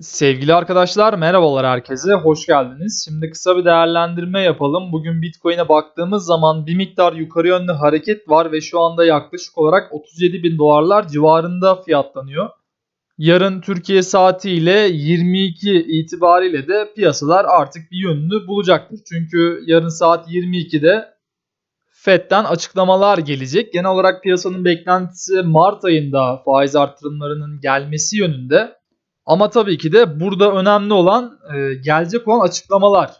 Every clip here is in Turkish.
Sevgili arkadaşlar merhabalar herkese hoş geldiniz. Şimdi kısa bir değerlendirme yapalım. Bugün Bitcoin'e baktığımız zaman bir miktar yukarı yönlü hareket var ve şu anda yaklaşık olarak 37 bin dolarlar civarında fiyatlanıyor. Yarın Türkiye saatiyle 22 itibariyle de piyasalar artık bir yönünü bulacaktır. Çünkü yarın saat 22'de FED'den açıklamalar gelecek. Genel olarak piyasanın beklentisi Mart ayında faiz artırımlarının gelmesi yönünde. Ama tabii ki de burada önemli olan e, gelecek olan açıklamalar.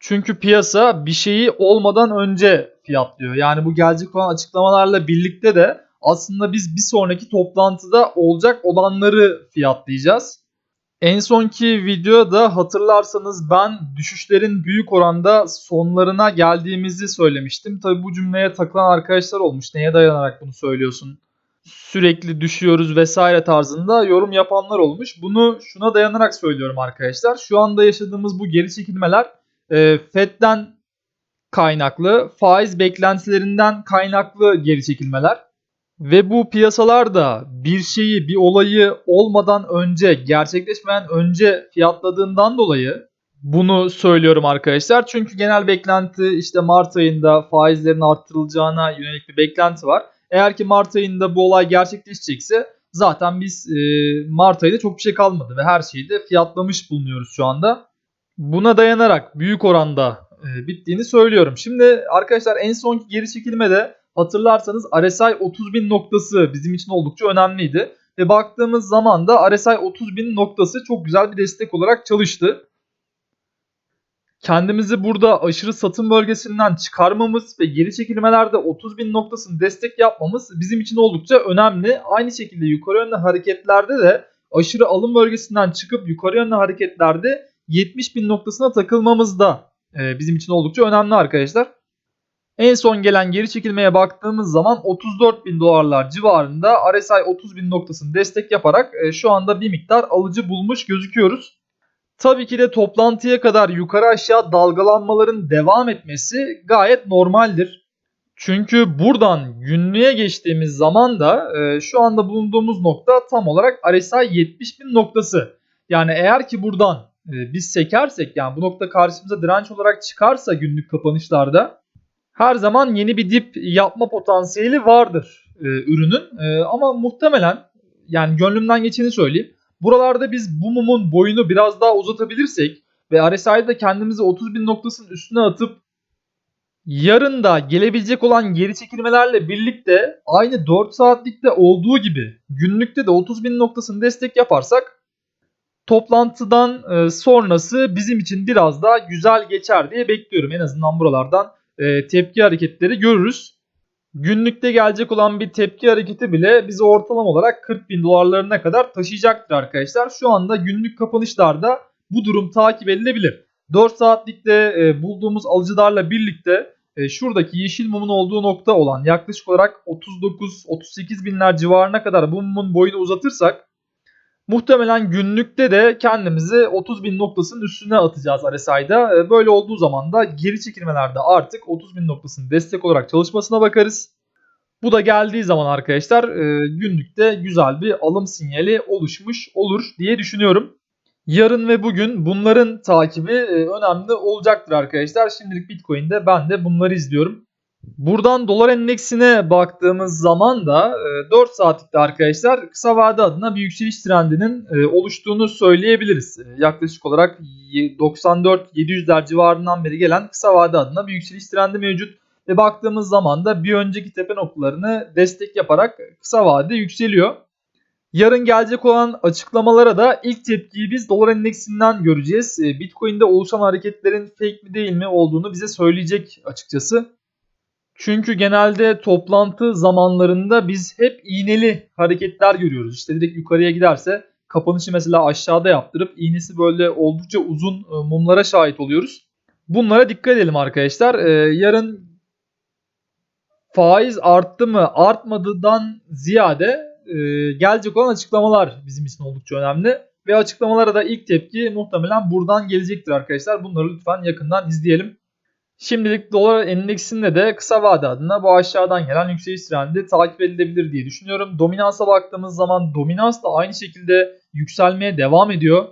Çünkü piyasa bir şeyi olmadan önce fiyatlıyor. Yani bu gelecek olan açıklamalarla birlikte de aslında biz bir sonraki toplantıda olacak olanları fiyatlayacağız. En sonki videoda hatırlarsanız ben düşüşlerin büyük oranda sonlarına geldiğimizi söylemiştim. Tabii bu cümleye takılan arkadaşlar olmuş. Neye dayanarak bunu söylüyorsun? Sürekli düşüyoruz vesaire tarzında yorum yapanlar olmuş. Bunu şuna dayanarak söylüyorum arkadaşlar. Şu anda yaşadığımız bu geri çekilmeler e, FED'den kaynaklı, faiz beklentilerinden kaynaklı geri çekilmeler. Ve bu piyasalarda bir şeyi, bir olayı olmadan önce, gerçekleşmeyen önce fiyatladığından dolayı bunu söylüyorum arkadaşlar. Çünkü genel beklenti işte Mart ayında faizlerin arttırılacağına yönelik bir beklenti var. Eğer ki Mart ayında bu olay gerçekleşecekse zaten biz e, Mart ayında çok bir şey kalmadı ve her şeyi de fiyatlamış bulunuyoruz şu anda. Buna dayanarak büyük oranda e, bittiğini söylüyorum. Şimdi arkadaşlar en sonki geri çekilmede hatırlarsanız RSI 30.000 noktası bizim için oldukça önemliydi. Ve baktığımız zaman da RSI 30.000 noktası çok güzel bir destek olarak çalıştı. Kendimizi burada aşırı satım bölgesinden çıkarmamız ve geri çekilmelerde 30.000 noktasını destek yapmamız bizim için oldukça önemli. Aynı şekilde yukarı yönlü hareketlerde de aşırı alım bölgesinden çıkıp yukarı yönlü hareketlerde 70.000 noktasına takılmamız da e, bizim için oldukça önemli arkadaşlar. En son gelen geri çekilmeye baktığımız zaman 34 bin dolarlar civarında RSI 30 bin noktasını destek yaparak e, şu anda bir miktar alıcı bulmuş gözüküyoruz. Tabii ki de toplantıya kadar yukarı aşağı dalgalanmaların devam etmesi gayet normaldir. Çünkü buradan günlüğe geçtiğimiz zaman da e, şu anda bulunduğumuz nokta tam olarak RSI 70 bin noktası. Yani eğer ki buradan e, biz sekersek yani bu nokta karşımıza direnç olarak çıkarsa günlük kapanışlarda her zaman yeni bir dip yapma potansiyeli vardır e, ürünün. E, ama muhtemelen yani gönlümden geçeni söyleyeyim. Buralarda biz bu mumun boyunu biraz daha uzatabilirsek ve RSI'de kendimizi 30 bin noktasının üstüne atıp yarın da gelebilecek olan geri çekilmelerle birlikte aynı 4 saatlikte olduğu gibi günlükte de 30 bin noktasını destek yaparsak toplantıdan e, sonrası bizim için biraz daha güzel geçer diye bekliyorum. En azından buralardan e, tepki hareketleri görürüz. Günlükte gelecek olan bir tepki hareketi bile bizi ortalama olarak 40 bin dolarlarına kadar taşıyacaktır arkadaşlar. Şu anda günlük kapanışlarda bu durum takip edilebilir. 4 saatlikte e, bulduğumuz alıcılarla birlikte e, şuradaki yeşil mumun olduğu nokta olan yaklaşık olarak 39-38 binler civarına kadar bu mumun boyunu uzatırsak Muhtemelen günlükte de kendimizi 30 bin noktasının üstüne atacağız RSI'da. Ee, böyle olduğu zaman da geri çekilmelerde artık 30 bin noktasının destek olarak çalışmasına bakarız. Bu da geldiği zaman arkadaşlar e, günlükte güzel bir alım sinyali oluşmuş olur diye düşünüyorum. Yarın ve bugün bunların takibi e, önemli olacaktır arkadaşlar. Şimdilik Bitcoin'de ben de bunları izliyorum. Buradan dolar endeksine baktığımız zaman da 4 e, saatlikte arkadaşlar kısa vade adına bir yükseliş trendinin e, oluştuğunu söyleyebiliriz. E, yaklaşık olarak 94-700'ler civarından beri gelen kısa vade adına bir yükseliş trendi mevcut. Ve baktığımız zaman da bir önceki tepe noktalarını destek yaparak kısa vade yükseliyor. Yarın gelecek olan açıklamalara da ilk tepkiyi biz dolar endeksinden göreceğiz. Bitcoin'de oluşan hareketlerin fake mi değil mi olduğunu bize söyleyecek açıkçası. Çünkü genelde toplantı zamanlarında biz hep iğneli hareketler görüyoruz. İşte direkt yukarıya giderse kapanışı mesela aşağıda yaptırıp iğnesi böyle oldukça uzun e, mumlara şahit oluyoruz. Bunlara dikkat edelim arkadaşlar. Ee, yarın faiz arttı mı artmadıdan ziyade e, gelecek olan açıklamalar bizim için oldukça önemli. Ve açıklamalara da ilk tepki muhtemelen buradan gelecektir arkadaşlar. Bunları lütfen yakından izleyelim. Şimdilik dolar endeksinde de kısa vade adına bu aşağıdan gelen yükseliş trendi takip edilebilir diye düşünüyorum. Dominansa baktığımız zaman dominans da aynı şekilde yükselmeye devam ediyor.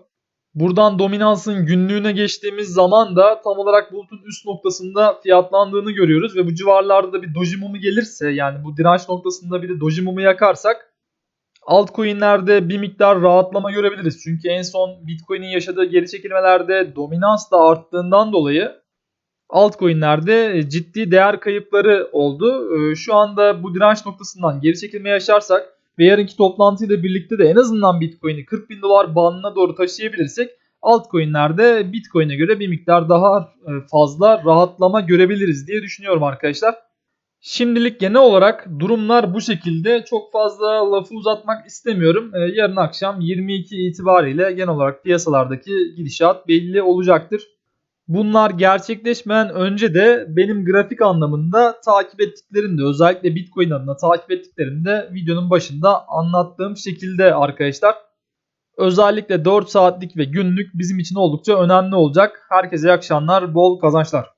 Buradan dominansın günlüğüne geçtiğimiz zaman da tam olarak bulutun üst noktasında fiyatlandığını görüyoruz ve bu civarlarda da bir doji mumu gelirse yani bu direnç noktasında bir de doji mumu yakarsak altcoin'lerde bir miktar rahatlama görebiliriz. Çünkü en son Bitcoin'in yaşadığı geri çekilmelerde dominans da arttığından dolayı altcoin'lerde ciddi değer kayıpları oldu. Ee, Şu anda bu direnç noktasından geri çekilme yaşarsak ve yarınki toplantıyla birlikte de en azından Bitcoin'i 40 bin dolar bandına doğru taşıyabilirsek altcoin'lerde Bitcoin'e göre bir miktar daha e, fazla rahatlama görebiliriz diye düşünüyorum arkadaşlar. Şimdilik genel olarak durumlar bu şekilde. Çok fazla lafı uzatmak istemiyorum. Yarın akşam 22 itibariyle genel olarak piyasalardaki gidişat belli olacaktır. Bunlar gerçekleşmeden önce de benim grafik anlamında takip ettiklerimde özellikle Bitcoin adına takip ettiklerimde videonun başında anlattığım şekilde arkadaşlar. Özellikle 4 saatlik ve günlük bizim için oldukça önemli olacak. Herkese iyi akşamlar, bol kazançlar.